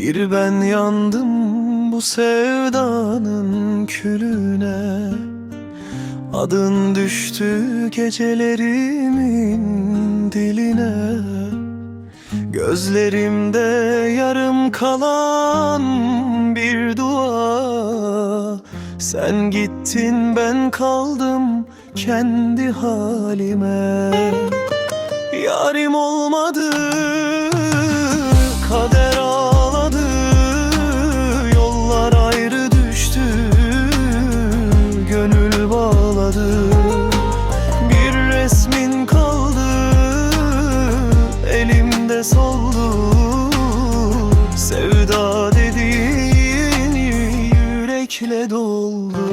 Bir ben yandım bu sevdanın külüne. Adın düştü gecelerimin diline. Gözlerimde yarım kalan bir dua. Sen gittin ben kaldım kendi halime. Yarim olmadı yürekle doldu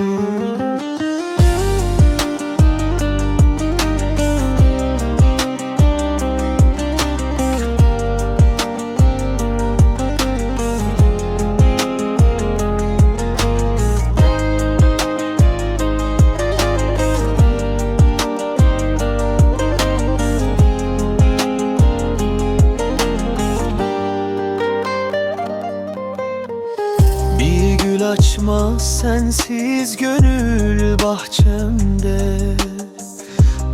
Açmaz sensiz gönül bahçemde.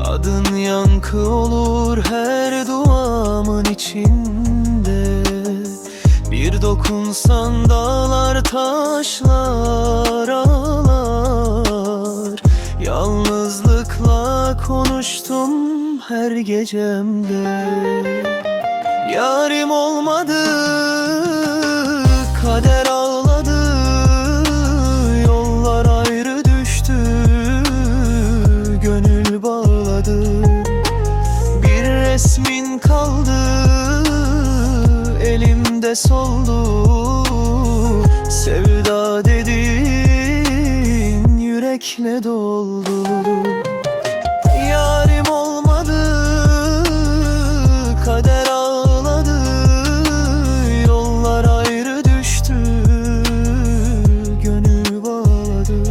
Adın yankı olur her duamın içinde. Bir dokunsan dağlar taşlar ağlar. Yalnızlıkla konuştum her gecemde. Yarim olmadı Elimde soldu. Sevda dedin Yürekle doldu. Yarim olmadı Kader ağladı. Yollar ayrı düştü Gönül bağladı.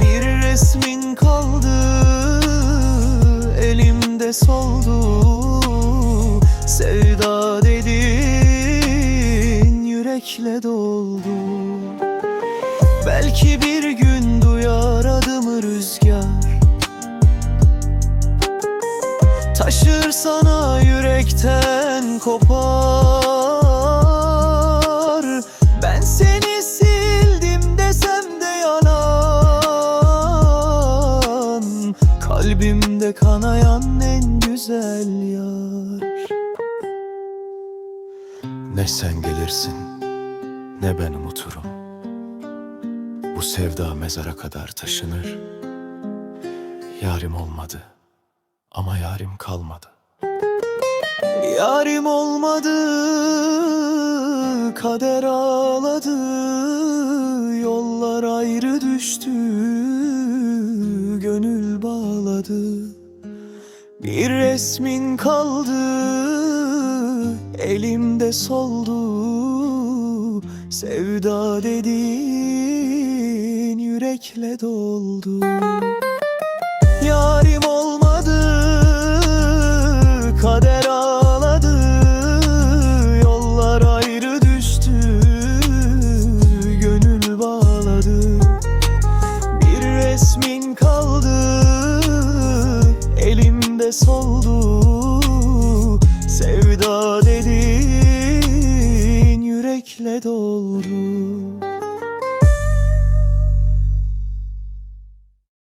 Bir resmin kaldı Elimde soldu Yürekle doldu. Belki bir gün duyar adımı rüzgar. Taşır sana yürekten kopar. Ben seni sildim desem de yalan. Kalbimde kanayan en güzel yar. Ne sen gelirsin ne ben unuturum Bu sevda mezara kadar taşınır Yarim olmadı ama yarim kalmadı. Yarim olmadı, kader ağladı, yollar ayrı düştü, gönül bağladı. Bir resmin kaldı, elimde soldu, sevda dedin yürekle doldu. Yarim olmadı Kader ağladı Yollar ayrı düştü Gönül bağladı Bir resmin